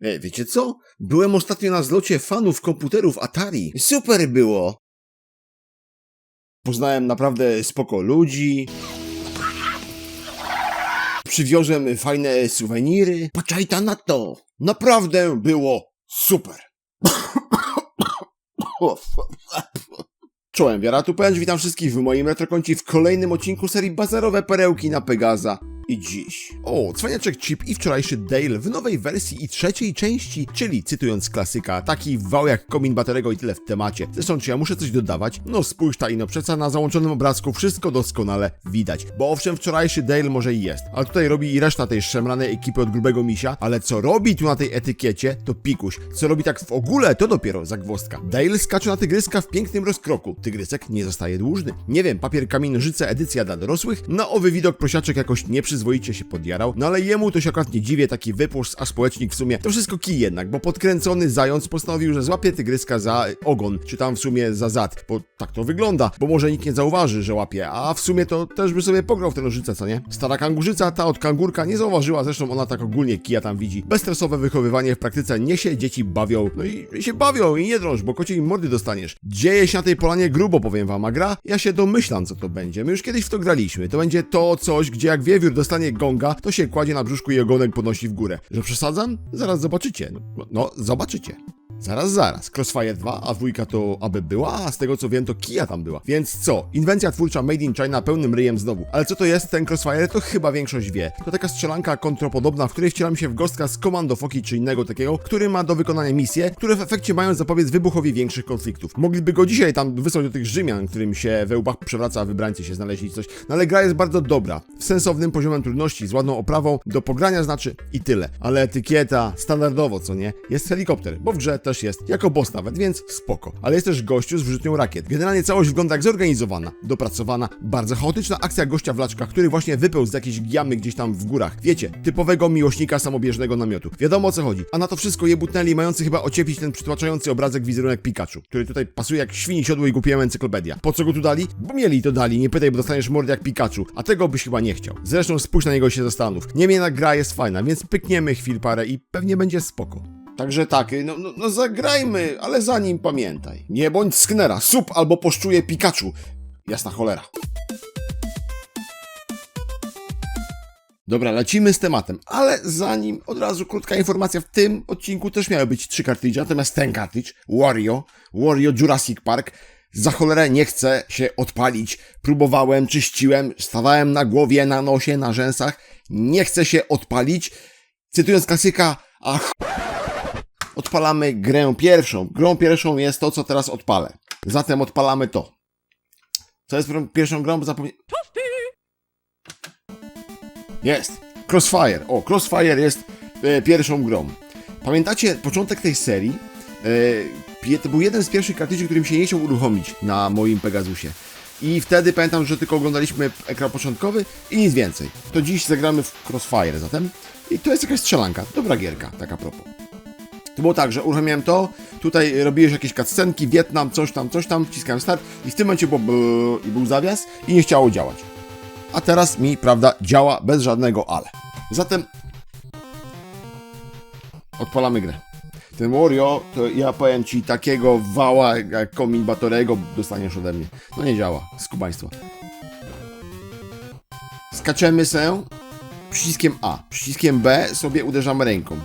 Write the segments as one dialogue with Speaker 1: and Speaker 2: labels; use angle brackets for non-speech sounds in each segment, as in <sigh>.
Speaker 1: E, wiecie co? Byłem ostatnio na zlocie fanów komputerów Atari. Super było! Poznałem naprawdę spoko ludzi. Przywiozłem fajne suweniry. Patrzaj ta na to! Naprawdę było super! <coughs> Czołem, Wiara tu Pęcz, witam wszystkich w moim retrokoncie w kolejnym odcinku serii Bazarowe Perełki na Pegaza. I dziś. O, cwaniaczek Chip i wczorajszy Dale w nowej wersji i trzeciej części, czyli cytując klasyka, taki wał jak komin baterego i tyle w temacie. Zresztą, czy ja muszę coś dodawać? No spójrz ta ino, przeca na załączonym obrazku wszystko doskonale widać. Bo owszem, wczorajszy Dale może i jest, ale tutaj robi i reszta tej szemranej ekipy od grubego misia, ale co robi tu na tej etykiecie, to pikuś. Co robi tak w ogóle, to dopiero zagwozdka. Dale skacze na tygryska w pięknym rozkroku. Tygrysek nie zostaje dłużny. Nie wiem, papier, kamień, nożyce, edycja dla dorosłych. Na owy widok prosiaczek jakoś nieprzyzwoicie się podjarał, no ale jemu to się akurat nie dziwię, taki wypusz, a społecznik w sumie to wszystko kij jednak, bo podkręcony zając postanowił, że złapie tygryska za ogon, czy tam w sumie za zad, bo tak to wygląda, bo może nikt nie zauważy, że łapie, a w sumie to też by sobie pograł w tę nożycę, co nie? Stara kangurzyca, ta od kangurka nie zauważyła, zresztą ona tak ogólnie kija tam widzi. Bezstresowe wychowywanie w praktyce niesie, dzieci bawią, no i się bawią i nie drąż, bo kocie im mordy dostaniesz. Dzieje się na tej polanie grubo, powiem wam, a gra, ja się domyślam, co to będzie. My już kiedyś w to graliśmy. To będzie to coś, gdzie jak wiewiór dostanie gonga, to się kładzie na brzuszku i ogonek podnosi w górę. Że przesadzam? Zaraz zobaczycie. No zobaczycie. Zaraz, zaraz. Crossfire 2, a dwójka to aby była, a z tego co wiem to Kia tam była. Więc co? Inwencja twórcza Made in China pełnym ryjem znowu. Ale co to jest ten Crossfire, to chyba większość wie. To taka strzelanka kontropodobna, w której wcielam się w gostka z Commando Foki czy innego takiego, który ma do wykonania misje, które w efekcie mają zapobiec wybuchowi większych konfliktów. Mogliby go dzisiaj tam wysłać do tych Rzymian, którym się we łbach przewraca, a wybrańcy się znaleźli coś. No ale gra jest bardzo dobra. Z sensownym poziomem trudności, z ładną oprawą, do pogrania znaczy i tyle. Ale etykieta, standardowo, co nie? Jest helikopter, bo w grze też jest, jako boss nawet, więc spoko. Ale jest też gościu z wyrzutnią rakiet. Generalnie całość wygląda jak zorganizowana, dopracowana, bardzo chaotyczna akcja gościa w laczkach, który właśnie wypełzł z jakiejś giamy gdzieś tam w górach. Wiecie, typowego miłośnika samobieżnego namiotu. Wiadomo o co chodzi. A na to wszystko jebutnęli mający chyba ocieplić ten przytłaczający obrazek wizerunek Pikachu, który tutaj pasuje jak świni siodło i głupieją encyklopedia. Po co go tu dali? Bo mieli to dali, nie pytaj, bo dostaniesz mordę jak Pikachu, a tego byś chyba nie chciał. Zresztą spójrz na niego i się zastanów. Niemniej jednak gra jest fajna, więc pykniemy chwil parę i pewnie będzie spoko. Także tak, no, no, no zagrajmy, ale zanim pamiętaj. Nie bądź sknera, sub albo poszczuje Pikachu. Jasna cholera. Dobra, lecimy z tematem, ale zanim od razu krótka informacja, w tym odcinku też miały być trzy kartridże, natomiast ten kartridż, Wario, Wario Jurassic Park, za cholerę nie chce się odpalić. Próbowałem, czyściłem, stawałem na głowie, na nosie, na rzęsach, nie chce się odpalić. Cytując klasyka, ach, odpalamy grę pierwszą. Grą pierwszą jest to, co teraz odpalę. Zatem odpalamy to. Co jest pierwszą grą? Bo zapomniałem. Jest. Crossfire. O, Crossfire jest e, pierwszą grą. Pamiętacie początek tej serii? E, to był jeden z pierwszych kartridży, którym się nie chciał uruchomić na moim Pegasusie. I wtedy pamiętam, że tylko oglądaliśmy ekran początkowy i nic więcej. To dziś zagramy w Crossfire zatem. I to jest jakaś strzelanka. Dobra gierka, tak a propos. To było tak, że uruchomiłem to, tutaj robiłeś jakieś cutscenki, Wietnam, coś tam, coś tam, wciskałem start i w tym momencie było i był zawias i nie chciało działać. A teraz mi, prawda, działa bez żadnego ale. Zatem odpalamy grę. Ten Wario, to ja powiem Ci, takiego wała jak komin batorego dostaniesz ode mnie. No nie działa, skubaństwo. Skaczemy się przyciskiem A, przyciskiem B sobie uderzamy ręką.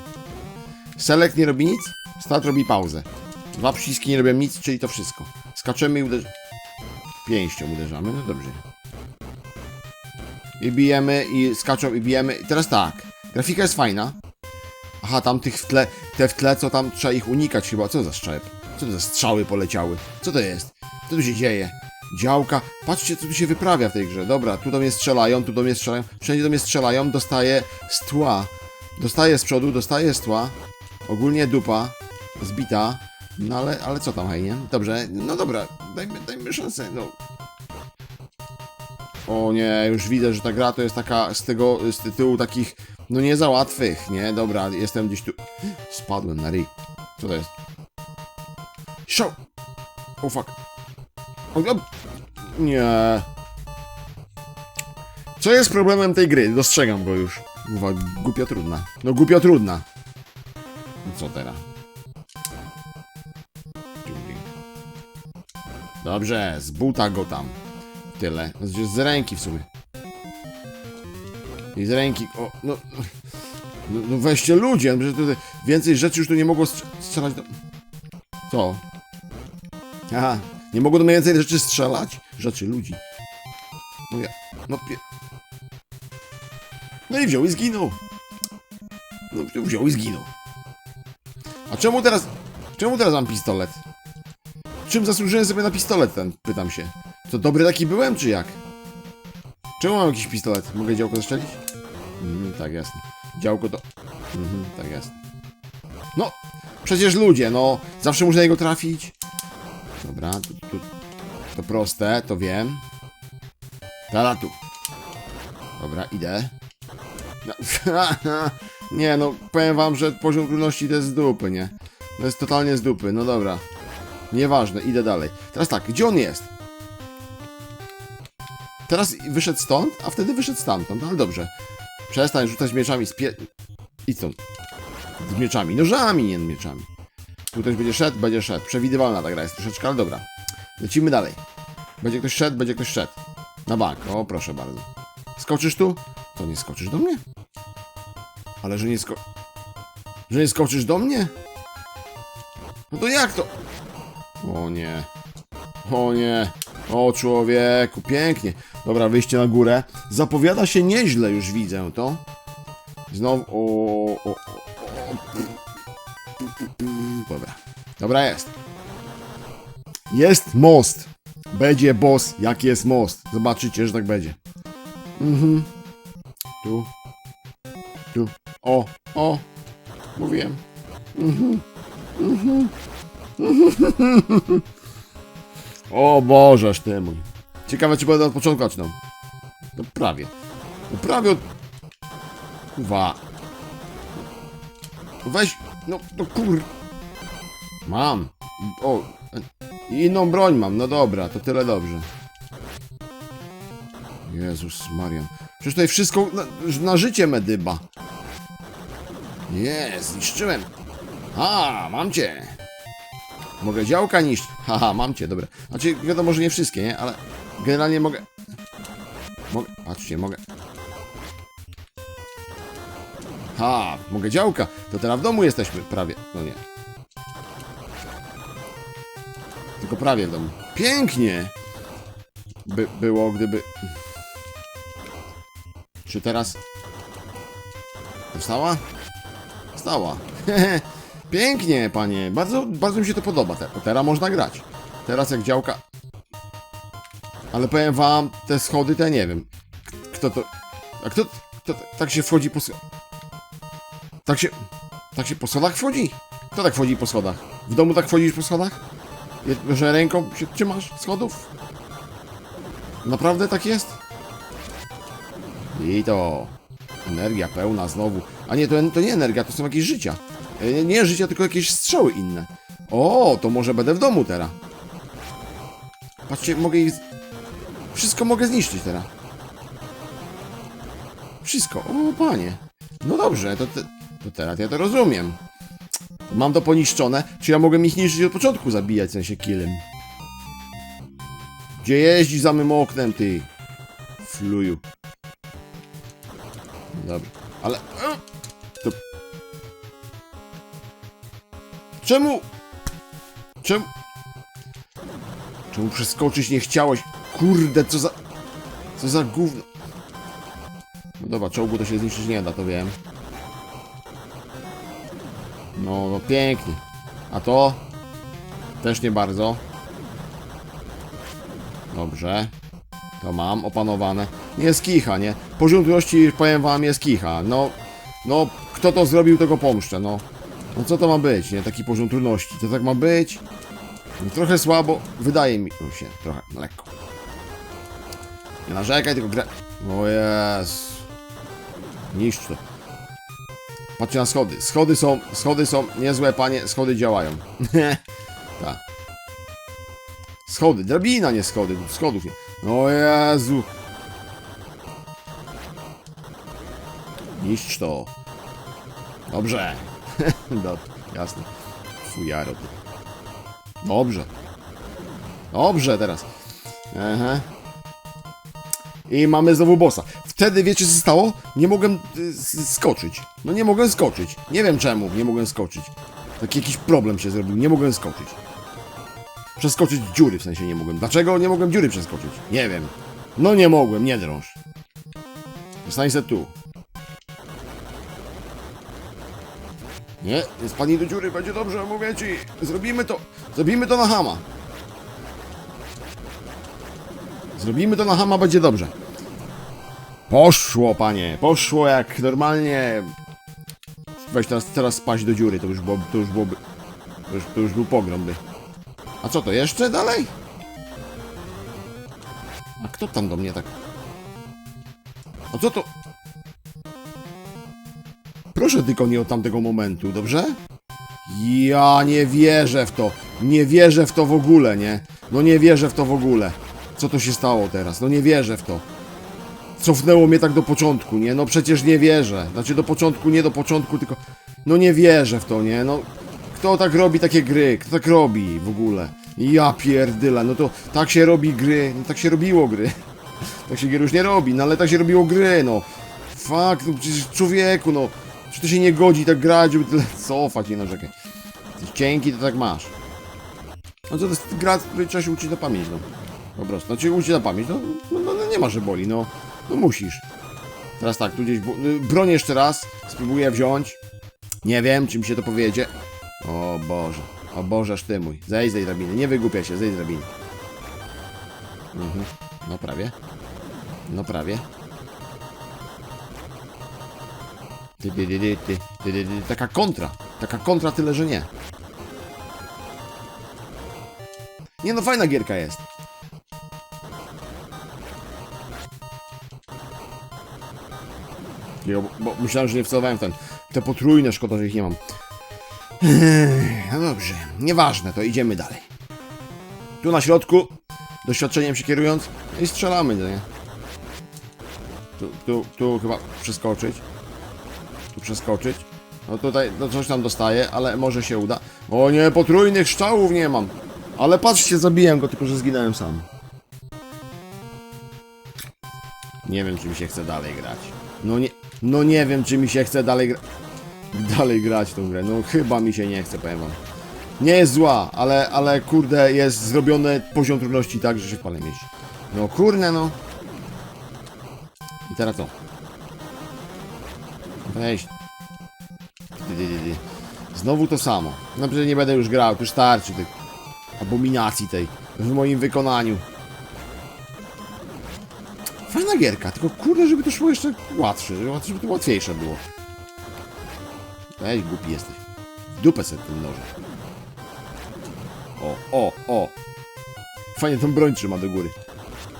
Speaker 1: Select nie robi nic, start robi pauzę. Dwa przyciski nie robią nic, czyli to wszystko. Skaczemy i uderzamy. Pięścią uderzamy, no dobrze. I bijemy, i skaczą, i bijemy. I teraz tak. Grafika jest fajna. Aha, tam tych w tle, te w tle, co tam trzeba ich unikać chyba. Co za strzał? Co to za strzały poleciały? Co to jest? Co tu się dzieje? Działka. Patrzcie, co tu się wyprawia w tej grze. Dobra, tu do mnie strzelają, tu do mnie strzelają. Wszędzie do mnie strzelają. Dostaję z tła. Dostaję z przodu, dostaję z tła. Ogólnie dupa zbita. No ale, ale co tam, hej, nie? Dobrze, no dobra, dajmy, dajmy szansę, no. O nie, już widzę, że ta gra to jest taka z tego, z tytułu takich, no nie za łatwych, nie? Dobra, jestem gdzieś tu. Spadłem na ryj. Co to jest? Show! Oh fuck. O, o. Nie. Co jest problemem tej gry? Dostrzegam go już. Uwaga, głupio trudna. No głupio trudna. Co teraz? Dobrze, z buta go tam. Tyle. Z ręki w sumie. I z ręki. O, no. No, no weźcie ludzie, że tutaj więcej rzeczy już tu nie mogło strz- strzelać do... Co? Aha, nie mogło do mnie więcej rzeczy strzelać? Rzeczy, ludzi. No ja, no pie... No i wziął i zginął. No wziął i zginął. Czemu teraz, czemu teraz mam pistolet? Czym zasłużyłem sobie na pistolet ten, pytam się. To dobry taki byłem, czy jak? Czemu mam jakiś pistolet? Mogę działko zastrzelić? Mhm, tak, jasne. Działko to... Mhm, tak, jasne. No, przecież ludzie, no. Zawsze muszę na niego trafić. Dobra, tu, tu, to proste, to wiem. Tada tu. Dobra, idę. No, <laughs> nie, no, powiem wam, że poziom trudności to jest z dupy, nie? To jest totalnie z dupy, no dobra. Nieważne, idę dalej. Teraz tak, gdzie on jest? Teraz wyszedł stąd, a wtedy wyszedł stamtąd, ale dobrze. Przestań rzucać mieczami z pie... Idź stąd. Z mieczami, nożami, nie mieczami. Tu ktoś będzie szedł, będzie szedł. Przewidywalna ta gra jest troszeczkę, ale dobra. Lecimy dalej. Będzie ktoś szedł, będzie ktoś szedł. Na bank, o proszę bardzo. Skoczysz tu? To nie skoczysz do mnie? Ale że nie sko... Że nie skoczysz do mnie? No to jak to? O nie. O nie. O człowieku, pięknie. Dobra, wyjście na górę. Zapowiada się nieźle, już widzę to. Znowu. O, o, o, o. Dobra. Dobra jest. Jest most. Będzie boss, jak jest most. Zobaczycie, że tak będzie. Mhm. Tu. Tu. O, o. Mówiłem. Mhm. Mhm. O Bożeż ty mój. Ciekawe, czy będę od początku zaczynał. No prawie. No prawie od... Kuwa. Weź... No, no kur... Mam. O, inną broń mam. No dobra, to tyle dobrze. Jezus Marian. Przecież tutaj wszystko na, na życie medyba. Jest, zniszczyłem. A, mam cię. Mogę działka niszczyć. Haha, mam cię, dobra. Znaczy, wiadomo, że nie wszystkie, nie? Ale generalnie mogę... Mogę... Patrzcie, mogę... Ha, mogę działka. To teraz w domu jesteśmy, prawie. No nie. Tylko prawie w domu. Pięknie! By było, gdyby... Czy teraz... Wstała? Wstała. <laughs> Pięknie, panie. Bardzo, bardzo mi się to podoba. Te, teraz można grać. Teraz jak działka... Ale powiem wam, te schody, te nie wiem. Kto to... A kto... tak się wchodzi po... Tak się... Tak się po schodach wchodzi? Kto tak wchodzi po schodach? W domu tak wchodzisz po schodach? Że ręką się trzymasz schodów? Naprawdę tak jest? I to... Energia pełna znowu. A nie, to, to nie energia, to są jakieś życia. E, Nie, nie życia, tylko jakieś strzały inne. O, to może będę w domu teraz. Patrzcie, mogę ich... Wszystko mogę zniszczyć teraz. Wszystko. O, panie. No dobrze, to, te, to teraz ja to rozumiem. Mam to poniszczone. Czy ja mogę ich niszczyć od początku zabijać, w sensie killem? Gdzie jeździsz za mym oknem, ty? Fluju. Dobra, ale... Czemu... Czemu... Czemu przeskoczyć nie chciałeś? Kurde, co za... Co za gówno... No dobra, czołgu to się zniszczyć nie da, to wiem. No, no pięknie. A to? Też nie bardzo. Dobrze. To mam opanowane. Nie jest kicha, nie? Poziom trudności, powiem wam, jest kicha. No, no, kto to zrobił, tego pomszczę, no. No co to ma być, nie? Taki poziom trudności. To tak ma być? No, trochę słabo, wydaje mi się, trochę, no lekko. Nie narzekaj, tylko grę... O Jezu. Niszcz to. Patrzcie na schody. Schody są, schody są niezłe, panie. Schody działają. <laughs> tak. Schody, drabina, nie schody. Schodów nie. O Jezu. Niszcz to. Dobrze. <laughs> Do, jasne. Fujaro. Dobrze. Dobrze teraz. Aha. I mamy znowu bossa. Wtedy wiecie co stało? Nie mogłem y, skoczyć. No nie mogłem skoczyć. Nie wiem czemu nie mogłem skoczyć. Taki jakiś problem się zrobił. Nie mogłem skoczyć. Przeskoczyć dziury w sensie nie mogłem. Dlaczego nie mogłem dziury przeskoczyć? Nie wiem. No nie mogłem, nie drąż. Zostań se tu. Nie, spadnij do dziury, będzie dobrze, mówię ci. Zrobimy to, zrobimy to na hama. Zrobimy to na hama, będzie dobrze. Poszło, panie, poszło jak normalnie. Weź teraz, teraz spaść do dziury, to już, było, to już byłoby... To już, to już był pogrom by. A co to, jeszcze dalej? A kto tam do mnie tak... A co to... Proszę tylko nie od tamtego momentu, dobrze? Ja nie wierzę w to. Nie wierzę w to w ogóle, nie? No nie wierzę w to w ogóle. Co to się stało teraz? No nie wierzę w to. Cofnęło mnie tak do początku, nie? No przecież nie wierzę. Znaczy do początku, nie do początku, tylko... No nie wierzę w to, nie? No... Kto tak robi takie gry? Kto tak robi w ogóle? Ja pierdyle, no to tak się robi gry, no tak się robiło gry. <laughs> Tak się gier już nie robi, no ale tak się robiło gry, no. Fuck, no przecież człowieku, no. Czy to się nie godzi tak grać, żeby tyle cofać, narzekaj. Jesteś cienki, to tak masz. No to jest gra, której trzeba się uczyć na pamięć, no. Po prostu, znaczy uczyć na pamięć, no, no, no, no nie ma, że boli, no. No musisz. Teraz tak, tu gdzieś, y, broń jeszcze raz, spróbuję wziąć. Nie wiem, czy mi się to powiedzie. O Boże, o Bożeż ty mój. Zejdź z drabiny, nie wygłupiaj się, zejdź z drabiny. Mhm, no prawie. No prawie. Ty, ty, ty, ty, ty, ty, ty. Taka kontra. Taka kontra tyle, że nie. Nie no, fajna gierka jest. Jo, bo, myślałem, że nie wcelowałem ten. Te potrójne, szkoda, że ich nie mam. No dobrze, nieważne, to idziemy dalej. Tu na środku, doświadczeniem się kierując, i strzelamy, nie? Tu, tu, tu chyba przeskoczyć. Przeskoczyć. No tutaj no coś tam dostaję, ale może się uda. O nie, potrójnych strzałów nie mam. Ale patrzcie, zabiłem go, tylko że zginąłem sam. Nie wiem, czy mi się chce dalej grać. No nie, no nie wiem, czy mi się chce dalej grać. Dalej grać tą grę. No chyba mi się nie chce, powiem wam. Nie jest zła, ale, ale kurde, jest zrobiony poziom trudności tak, że się w pale mieści. No kurde, no. I teraz co? Weź. Znowu to samo. No przecież nie będę już grał, już starczy tych abominacji tej w moim wykonaniu. Fajna gierka, tylko kurde, żeby to szło jeszcze łatwiej, żeby to łatwiejsze było. Weź, głupi jesteś. Dupę sobie tym nożem. O, o, o. Fajnie tą broń trzyma do góry.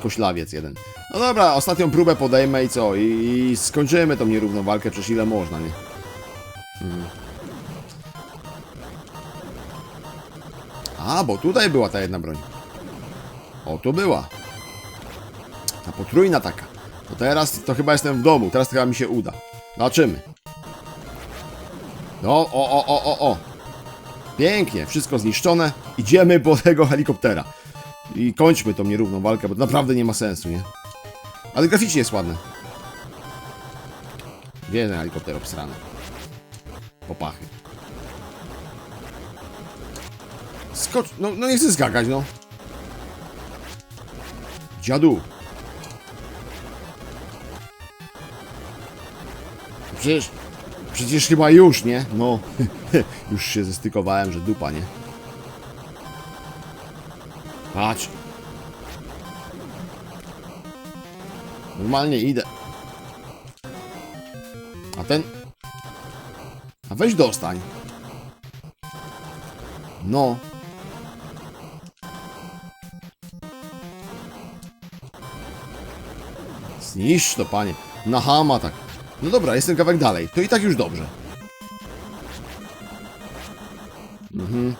Speaker 1: Koślawiec jeden. No dobra, ostatnią próbę podejmę i co? I, i skończymy tą nierówną walkę, przecież ile można, nie? Mhm. A, bo tutaj była ta jedna broń. O, tu była. Ta potrójna taka. To teraz to chyba jestem w domu, teraz chyba mi się uda. Zobaczymy. No, o, o, o, o, o. Pięknie, wszystko zniszczone. Idziemy po tego helikoptera. I kończmy tą nierówną walkę, bo to naprawdę nie ma sensu, nie? Ale graficznie jest ładne. Ten helikopter obsrany? Popachy. Skocz... No, no nie chcę skakać, no. Dziadu. Przecież... Przecież chyba już, nie? No. <laughs> już się zestykowałem, że dupa, nie? Patrz. Normalnie idę. A ten... A weź dostań. No. Zniszcz to, panie. Na hama tak. No dobra, jestem kawałek dalej. To i tak już dobrze. Mhm.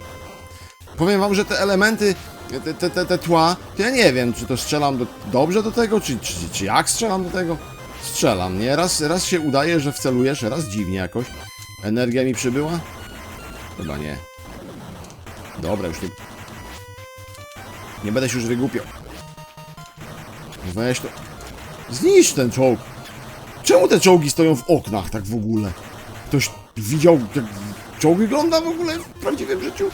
Speaker 1: Powiem wam, że te elementy, te, te, te, te tła, ja nie wiem, czy to strzelam do, dobrze do tego, czy, czy, czy jak strzelam do tego. Strzelam, nie? Raz, raz się udaje, że wcelujesz, raz dziwnie jakoś. Energia mi przybyła? Chyba nie. Dobra, już nie... Nie będę się już wygłupiał. Weź to... Zniszcz ten czołg! Czemu te czołgi stoją w oknach tak w ogóle? Ktoś widział, jak czołg wygląda w ogóle w prawdziwym życiu?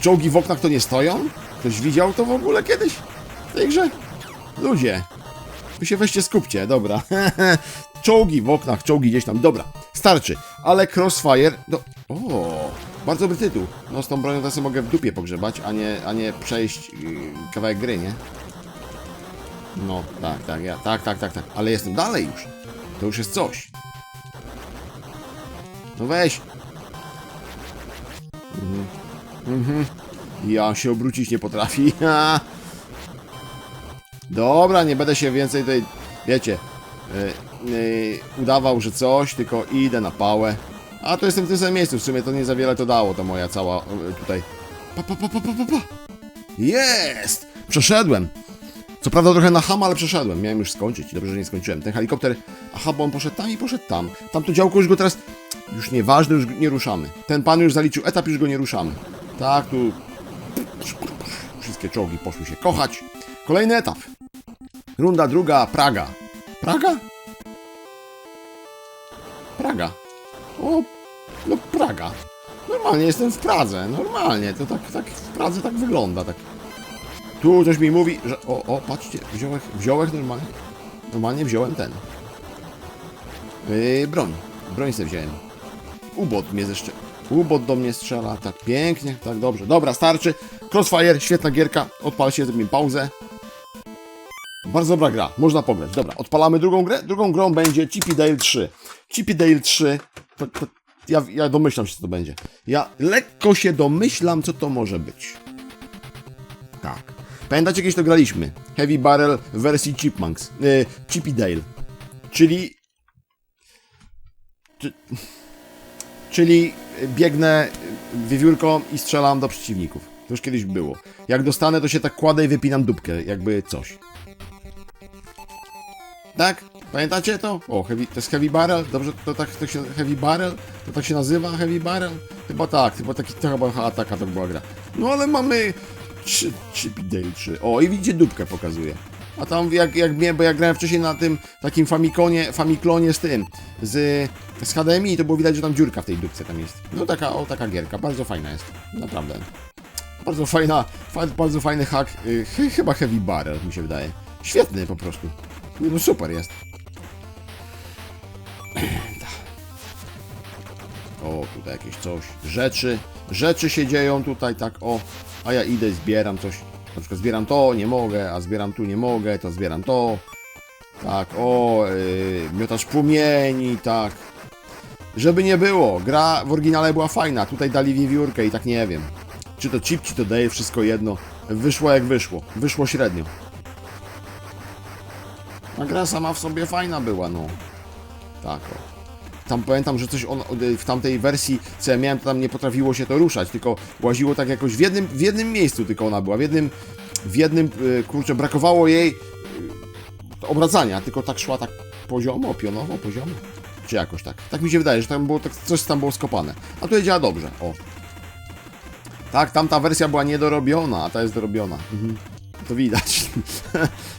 Speaker 1: Czołgi w oknach to nie stoją? Ktoś widział to w ogóle kiedyś w tej grze? Ludzie, wy się weźcie skupcie, dobra. <laughs> czołgi w oknach, czołgi gdzieś tam, dobra. Starczy, ale Crossfire, no, o, bardzo dobry tytuł. No z tą bronią sobie mogę w dupie pogrzebać, a nie, a nie przejść yy, kawałek gry, nie? No, tak, tak, ja, tak, tak, tak, tak, ale jestem dalej już. To już jest coś. No weź. Mhm. Mhm. Ja się obrócić nie potrafi. <laughs> Dobra, nie będę się więcej tutaj, wiecie, yy, yy, udawał, że coś, tylko idę na pałę. A to jestem w tym samym miejscu, w sumie to nie za wiele to dało, to moja cała yy, tutaj. Pa, pa, pa, pa, pa, pa. Jest! Przeszedłem. Co prawda trochę na hama, ale przeszedłem. Miałem już skończyć. Dobrze, że nie skończyłem. Ten helikopter, aha, bo on poszedł tam i poszedł tam. Tamto działko już go teraz, już nieważne, już nie ruszamy. Ten pan już zaliczył etap, już go nie ruszamy. Tak, tu wszystkie czołgi poszły się kochać. Kolejny etap. Runda druga, Praga. Praga? Praga. O, no Praga. Normalnie jestem w Pradze, normalnie. To tak, tak w Pradze tak wygląda, tak. Tu coś mi mówi, że... O, o, patrzcie, wziąłek, wziąłek normalnie. Normalnie wziąłem ten. Yy, broń. Broń sobie wziąłem. Ubot mnie zeszczy... Ubot do mnie strzela, tak pięknie, tak dobrze. Dobra, starczy. Crossfire, świetna gierka. Odpal się, zrobimy pauzę. Bardzo dobra gra, można pograć. Dobra, odpalamy drugą grę. Drugą grą będzie Chippy Dale 3. Chippy Dale 3, to, to, ja, ja domyślam się, co to będzie. Ja lekko się domyślam, co to może być. Tak. Pamiętacie, kiedyś to graliśmy? Heavy Barrel w wersji Chipmunks. Yy, Chippy Dale. Czyli... Czy, czyli biegnę wiewiórką i strzelam do przeciwników. To już kiedyś było. Jak dostanę, to się tak kładę i wypinam dupkę, jakby coś. Tak? Pamiętacie to? O, heavy, to jest Heavy Barrel? Dobrze, to tak to się Heavy Barrel? To tak się nazywa Heavy Barrel? Chyba tak, chyba taki, to chyba aha, taka to była gra. No ale mamy 3, 3 Day 3. O, i widzicie dupkę pokazuje. A tam jak, jak mnie, bo ja grałem wcześniej na tym takim Famikonie, Famiklonie z tym, z, z HDMI, to było widać, że tam dziurka w tej dupce tam jest. No taka, o, taka gierka, bardzo fajna jest, naprawdę. Bardzo fajna, fa, bardzo fajny hack, y, ch, chyba Heavy Barrel mi się wydaje. Świetny po prostu. No super jest. O, tutaj jakieś coś. Rzeczy. Rzeczy się dzieją tutaj tak, o. A ja idę i zbieram coś. Na przykład zbieram to, nie mogę, a zbieram tu, nie mogę, to zbieram to. Tak, o, yy, miotacz płomieni, tak. Żeby nie było, gra w oryginale była fajna, tutaj dali wiewiórkę i tak nie wiem. Czy to chip, czy to daje, wszystko jedno. Wyszło jak wyszło, wyszło średnio. A gra sama w sobie fajna była, no. Tak, o. Tam pamiętam, że coś on, w tamtej wersji, co ja miałem, to tam nie potrafiło się to ruszać, tylko łaziło tak jakoś w jednym, w jednym miejscu tylko ona była, w jednym, w jednym, y, kurczę, brakowało jej y, obracania, tylko tak szła tak poziomo, pionowo, poziomo, czy jakoś tak. Tak mi się wydaje, że tam było, tak, coś tam było skopane. A tutaj działa dobrze, o. Tak, tamta wersja była niedorobiona, a ta jest dorobiona. Mhm. To widać.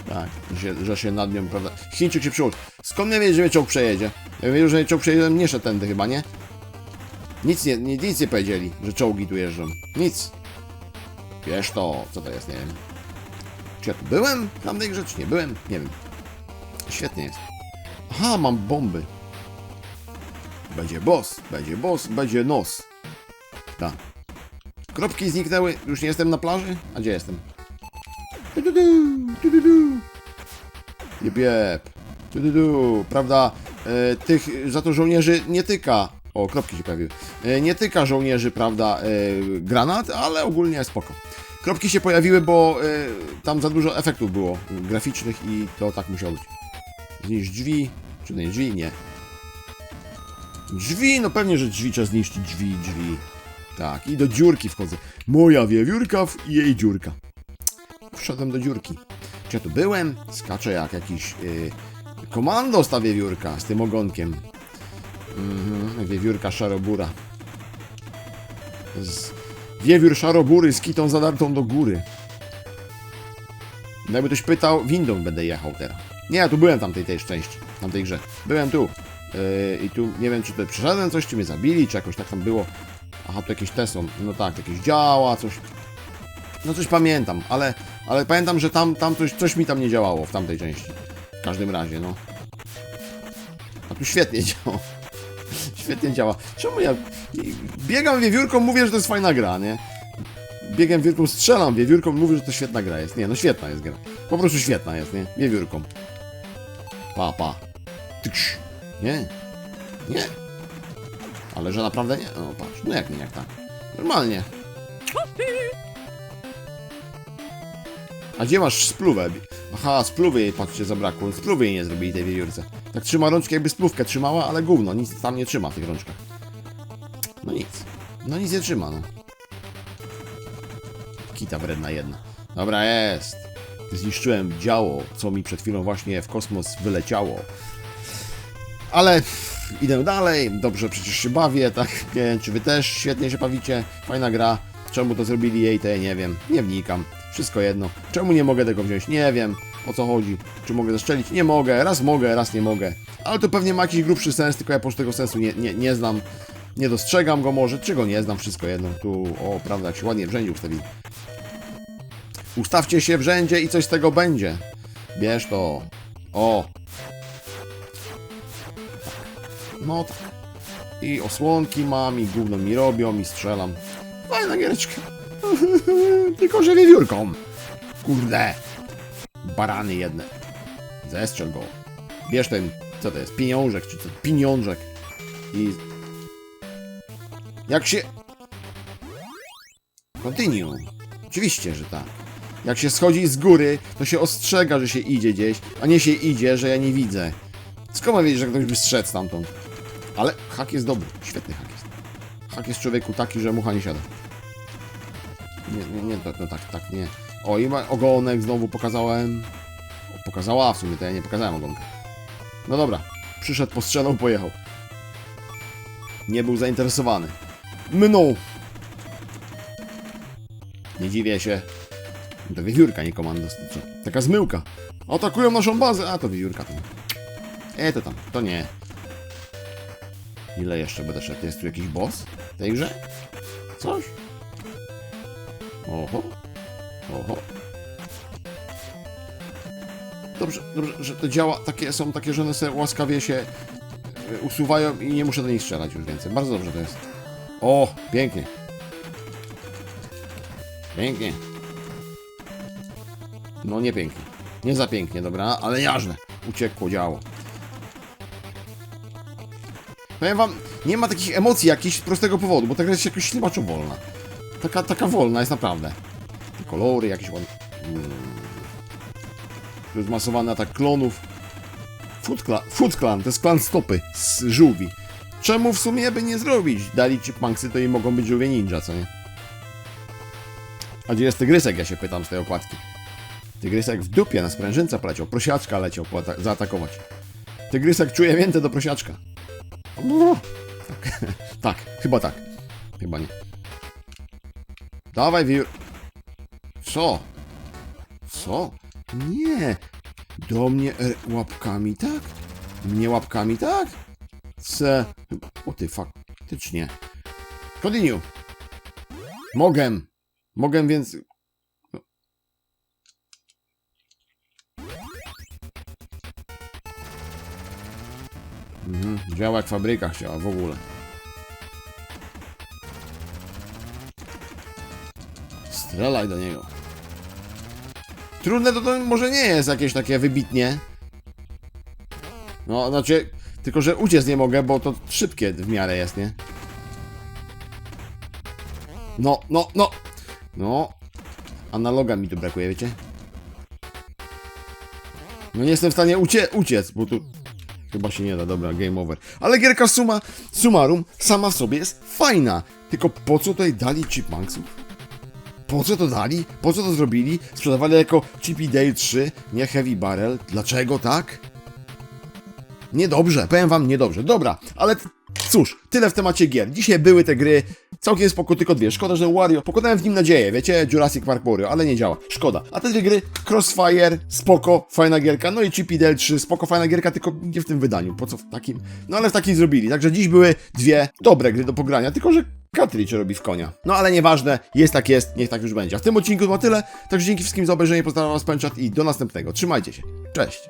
Speaker 1: Tak, że się, że się nad nią, prawda. Chińczyk się przyłóż. Skąd mnie wiedzieć, że mnie czołg przejedzie? Ja wiedział, że mnie czołg przejedzie, nie szedł tędy chyba, nie? Nic nie, nic nie powiedzieli, że czołgi tu jeżdżą. Nic. Wiesz to, co to jest, nie wiem. Czy ja tu byłem? czy nie byłem? Nie wiem. Świetnie jest. Aha, mam bomby. Będzie boss, będzie boss, będzie nos. Tak. Kropki zniknęły, już nie jestem na plaży? A gdzie jestem? Jeb, jeb. Du, du, du. Prawda, e, tych za to żołnierzy nie tyka. O, kropki się pojawiły. E, nie tyka żołnierzy, prawda, e, granat, ale ogólnie spoko. Kropki się pojawiły, bo e, tam za dużo efektów było graficznych i to tak musiało być. Zniszcz drzwi. Czy nie drzwi? Nie. Drzwi, no pewnie, że drzwi trzeba zniszczyć drzwi, drzwi. Tak, i do dziurki wchodzę. Moja wiewiórka w- jej dziurka. Wszedłem do dziurki. Czy ja tu byłem? Skaczę jak jakiś yy, komando ta wiewiórka z tym ogonkiem. Mhm, wiewiórka szarobura. Z... Wiewiór szarobury z kitą zadartą do góry. No jakby ktoś pytał, windą będę jechał teraz. Nie, ja tu byłem tamtej tej części, tamtej grze. Byłem tu. Yy, I tu nie wiem, czy to przeszedłem coś, czy mnie zabili, czy jakoś tak tam było. Aha, tu jakieś te są. No tak, jakieś działa, coś. No coś pamiętam, ale, ale pamiętam, że tam, tam coś, coś mi tam nie działało w tamtej części. W każdym razie, no. A tu świetnie <laughs> działa. Świetnie działa. Czemu ja biegam wiewiórką, mówię, że to jest fajna gra, nie? Biegam wiewiórką, strzelam wiewiórką, mówię, że to świetna gra jest. Nie, no świetna jest gra. Po prostu świetna jest, nie? Wiewiórką. Pa, pa. Tyksz. Nie. Nie. Ale że naprawdę nie? No patrz, no jak nie, jak tak. Normalnie. A gdzie masz spluwę? Aha, spluwy jej, patrzcie, zabrakło. Spluwy jej nie zrobili tej wiewiórce. Tak trzyma rączkę, jakby spluwkę trzymała, ale gówno, nic tam nie trzyma w tych rączkach. No nic. No nic nie trzyma, no. Kita wredna jedna. Dobra, jest. Zniszczyłem działo, co mi przed chwilą właśnie w kosmos wyleciało. Ale idę dalej, dobrze przecież się bawię, tak? Nie wiem, czy wy też świetnie się bawicie. Fajna gra. Czemu to zrobili jej, to ja nie wiem. Nie wnikam. Wszystko jedno. Czemu nie mogę tego wziąć? Nie wiem. O co chodzi? Czy mogę zaszczelić? Nie mogę. Raz mogę, raz nie mogę. Ale to pewnie ma jakiś grubszy sens, tylko ja po prostu tego sensu nie, nie, nie znam. Nie dostrzegam go może, czy go nie znam, wszystko jedno. Tu, o, prawda, jak się ładnie w rzędzie ustawili. Ustawcie się w rzędzie i coś z tego będzie. Bierz to. O. No tak. I osłonki mam, i gówno mi robią, i strzelam. Fajna giereczka. <laughs> Tylko, że wiewiórką. Kurde. Barany jedne. Zestrzel go. Bierz ten, co to jest, pieniążek, czy co? Pieniążek. I... Jak się... Continue. Oczywiście, że tak. Jak się schodzi z góry, to się ostrzega, że się idzie gdzieś, a nie się idzie, że ja nie widzę. Skąd mam wiedzieć, że ktoś by strzedł stamtąd? Ale hak jest dobry, świetny hak jest. Hak jest człowieku taki, że mucha nie siada. Nie, nie, nie, to tak, tak, nie. O, i ma ogonek znowu pokazałem. O, pokazała w sumie, to ja nie pokazałem ogonka. No dobra, przyszedł, postrzelał, pojechał. Nie był zainteresowany. Mnął. Nie dziwię się. To wiewiórka, nie komando. Taka zmyłka. Atakują naszą bazę. A to wiewiórka. To... E, to tam, to nie. Ile jeszcze będę szedł? Jest tu jakiś boss w tej grze? Coś? Oho. Oho. Dobrze, dobrze, że to działa, takie są takie, że one sobie łaskawie się e, usuwają i nie muszę do nich strzelać już więcej. Bardzo dobrze to jest. O, pięknie. Pięknie. No nie pięknie. Nie za pięknie, dobra, ale jażne. Uciekło działo. Powiem wam, nie ma takich emocji jakichś z prostego powodu, bo ta gra jest jakoś ślimaczo wolna. Taka, taka wolna jest naprawdę. Te kolory jakieś ładne. Mm. Tu jest masowany atak klonów. Food Clan, Food Clan to jest klan stopy z żółwi. Czemu w sumie by nie zrobić? Dali chipmunksy, to i mogą być żółwie ninja, co nie? A gdzie jest tygrysek, ja się pytam z tej okładki. Tygrysek w dupie na sprężynce poleciał. Prosiaczka leciał zaatakować. Tygrysek czuje miętę do prosiaczka. Tak, <laughs> tak, chyba tak. Chyba nie. Dawaj, wir... Co? Co? Nie. Do mnie e, łapkami, tak? Mnie łapkami, tak? C. O ty, faktycznie. Continue. Mogę. Mogę więc... Mhm, działa jak fabryka chciała w ogóle. Strzelaj do niego. Trudne to, to może nie jest jakieś takie wybitnie. No, znaczy, tylko że uciec nie mogę, bo to szybkie w miarę jest, nie? No, no, no! No. Analoga mi tu brakuje, wiecie? No nie jestem w stanie ucie uciec, bo tu... Chyba się nie da, dobra, game over. Ale gierka suma, summarum sama w sobie jest fajna. Tylko po co tutaj dali chipmunksów? Po co to dali? Po co to zrobili? Sprzedawali jako Chippy Dale 3, nie Heavy Barrel. Dlaczego tak? Niedobrze, powiem wam niedobrze. Dobra, ale Cóż, tyle w temacie gier. Dzisiaj były te gry, całkiem spoko, tylko dwie. Szkoda, że Wario, pokładałem w nim nadzieję, wiecie, Jurassic Park Wario, ale nie działa. Szkoda. A te dwie gry, Crossfire, spoko, fajna gierka, no i Chippy Dale 3, spoko, fajna gierka, tylko nie w tym wydaniu, po co w takim? No ale w takim zrobili. Także dziś były dwie dobre gry do pogrania, tylko że Cartridge robi w konia. No ale nieważne, jest tak jest, niech tak już będzie. A w tym odcinku to tyle, także dzięki wszystkim za obejrzenie, pozdrawiam was Pęczat i do następnego. Trzymajcie się. Cześć!